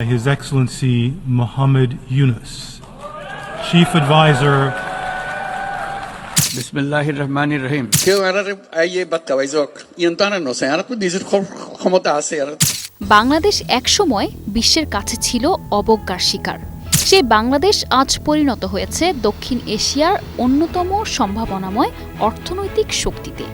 His Excellency Mohammed Yunus, Chief Advisor. বিসমিল্লাহির রহমানির রহিম কেউ নসে আর ক্ষমতা আছে আর বাংলাদেশ একসময় বিশ্বের কাছে ছিল অবজ্ঞার শিকার। সেই বাংলাদেশ আজ পরিণত হয়েছে দক্ষিণ এশিয়ার অন্যতম সম্ভাবনাময় অর্থনৈতিক শক্তিতে।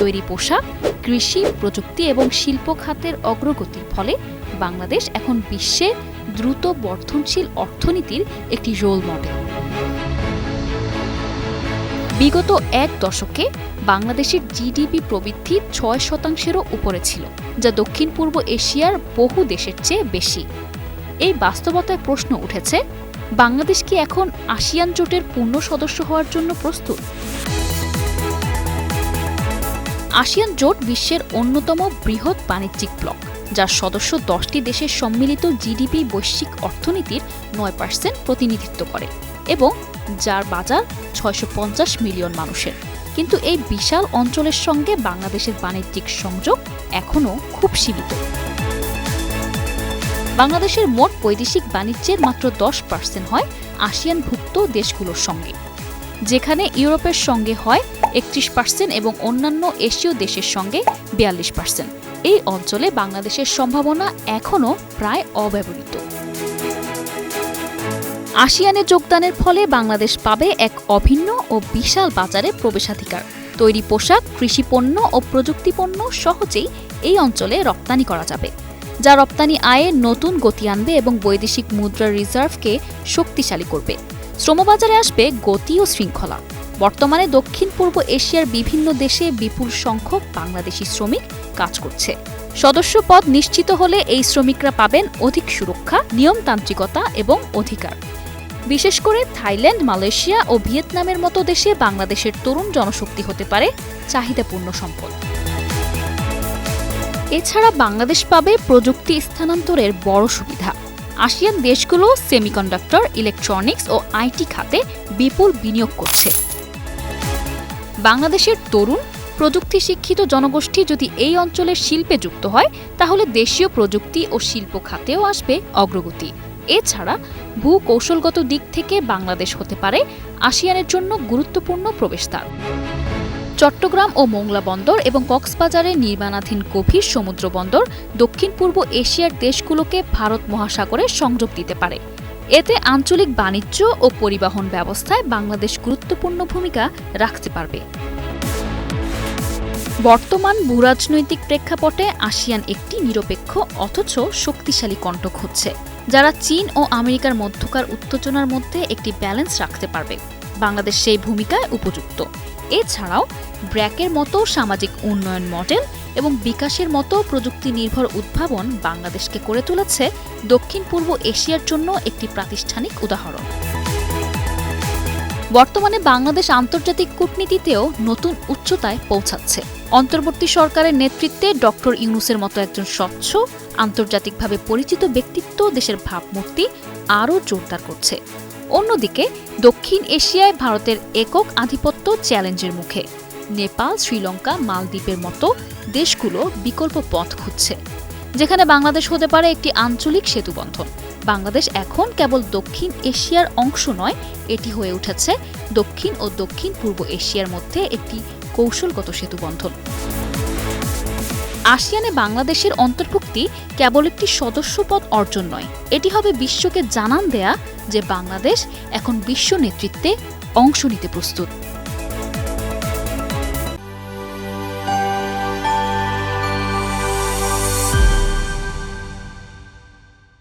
তৈরি পোশাক কৃষি প্রযুক্তি এবং শিল্প খাতের অগ্রগতির ফলে বাংলাদেশ এখন বিশ্বে দ্রুত বর্ধনশীল অর্থনীতির একটি রোল মডেল বিগত এক দশকে বাংলাদেশের জিডিপি প্রবৃদ্ধি ছয় শতাংশেরও উপরে ছিল, যা দক্ষিণ পূর্ব এশিয়ার বহু দেশের চেয়ে বেশি। এই বাস্তবতায় প্রশ্ন উঠেছে, বাংলাদেশ কি এখন আসিয়ান জোটের পূর্ণ সদস্য হওয়ার জন্য প্রস্তুত? আসিয়ান জোট বিশ্বের অন্যতম বৃহৎ বাণিজ্যিক ব্লক। যার সদস্য দশটি দেশের সম্মিলিত জিডিপি বৈশ্বিক অর্থনীতির নয় পার্সেন্ট প্রতিনিধিত্ব করে এবং যার বাজার ছয়শো পঞ্চাশ মিলিয়ন মানুষের। কিন্তু এই বিশাল অঞ্চলের সঙ্গে বাংলাদেশের বাণিজ্যিক সংযোগ এখনও খুব সীমিত। বাংলাদেশের মোট বৈদেশিক বাণিজ্যের মাত্র দশ পার্সেন্ট হয় আসিয়ানভুক্ত দেশগুলোর সঙ্গে, যেখানে ইউরোপের সঙ্গে হয় একত্রিশ পার্সেন্ট এবং অন্যান্য এশীয় দেশের সঙ্গে বিয়াল্লিশ পার্সেন্ট। এই অঞ্চলে বাংলাদেশের সম্ভাবনা এখনও প্রায় অব্যবহৃত। আসিয়ানে যোগদানের ফলে বাংলাদেশ পাবে এক অভিন্ন ও বিশাল বাজারে প্রবেশাধিকার। তৈরি পোশাক, কৃষিপণ্য ও প্রযুক্তিপণ্য সহজেই এই অঞ্চলে রপ্তানি করা যাবে। যা রপ্তানি আয়ে নতুন গতি আনবে এবং বৈদেশিক মুদ্রার রিজার্ভকে শক্তিশালী করবে। শ্রমবাজারে আসবে গতি ও শৃঙ্খলা। বর্তমানে দক্ষিণ পূর্ব এশিয়ার বিভিন্ন দেশে বিপুল সংখ্যক বাংলাদেশি শ্রমিক কাজ করছে। সদস্য পদ নিশ্চিত হলে এই শ্রমিকরা পাবেন অধিক সুরক্ষা, নিয়মতান্ত্রিকতা এবং অধিকার। বিশেষ করে থাইল্যান্ড, মালয়েশিয়া ও ভিয়েতনামের মতো দেশে বাংলাদেশের তরুণ জনশক্তি হতে পারে চাহিদাপূর্ণ সম্পদ। এছাড়া বাংলাদেশ পাবে প্রযুক্তি স্থানান্তরের বড় সুবিধা। আসিয়ান দেশগুলো সেমিকন্ডাক্টর, ইলেকট্রনিক্স ও আইটি খাতে বিপুল বিনিয়োগ করছে। বাংলাদেশের তরুণ প্রযুক্তি শিক্ষিত জনগোষ্ঠী যদি এই অঞ্চলের শিল্পে যুক্ত হয়, তাহলে দেশীয় প্রযুক্তি ও শিল্প খাতেও আসবে অগ্রগতি। এছাড়া ভূ কৌশলগত দিক থেকে বাংলাদেশ হতে পারে আসিয়ানের জন্য গুরুত্বপূর্ণ প্রবেশদ্বার। চট্টগ্রাম ও মোংলা বন্দর এবং কক্সবাজারে নির্মাণাধীন গভীর সমুদ্র বন্দর দক্ষিণ পূর্ব এশিয়ার দেশগুলোকে ভারত মহাসাগরে সংযোগ দিতে পারে। এতে আঞ্চলিক বাণিজ্য ও পরিবহন ব্যবস্থায় বাংলাদেশ গুরুত্বপূর্ণ ভূমিকা রাখতে পারবে। বর্তমান ভূরাজনৈতিক প্রেক্ষাপটে আসিয়ান একটি নিরপেক্ষ অথচ শক্তিশালী কণ্ঠক হচ্ছে, যারা চীন ও আমেরিকার মধ্যকার উত্তেজনার মধ্যে একটি ব্যালেন্স রাখতে পারবে। বাংলাদেশ সেই ভূমিকায় উপযুক্ত। এছাড়াও ব্র্যাকের মতো সামাজিক উন্নয়ন মডেল এবং বিকাশের মতো প্রযুক্তি নির্ভর উদ্ভাবন বাংলাদেশকে করে তুলেছে দক্ষিণ পূর্ব এশিয়ার জন্য একটি প্রাতিষ্ঠানিক উদাহরণ। বর্তমানে বাংলাদেশ আন্তর্জাতিক কূটনীতিতেও নতুন উচ্চতায় পৌঁছাচ্ছে। অন্তর্বর্তী সরকারের নেতৃত্বে ডক্টর ইউনুসের মতো একজন স্বচ্ছ, আন্তর্জাতিকভাবে পরিচিত ব্যক্তিত্ব দেশের ভাবমূর্তি আরও জোরদার করছে। অন্যদিকে দক্ষিণ এশিয়ায় ভারতের একক আধিপত্য চ্যালেঞ্জের মুখে। নেপাল, শ্রীলঙ্কা, মালদ্বীপের মতো দেশগুলো বিকল্প পথ খুঁজছে, যেখানে বাংলাদেশ হতে পারে একটি আঞ্চলিক সেতুবন্ধন বাংলাদেশ এখন কেবল দক্ষিণ এশিয়ার অংশ নয়, এটি হয়ে উঠেছে দক্ষিণ ও দক্ষিণ পূর্ব এশিয়ার মধ্যে একটি কৌশলগত সেতুবন্ধন আসিয়ানে বাংলাদেশের অন্তর্ভুক্তি কেবল একটি সদস্যপদ অর্জন নয়, এটি হবে বিশ্বকে জানান দেয়া যে বাংলাদেশ এখন বিশ্ব নেতৃত্বে অংশ নিতে প্রস্তুত।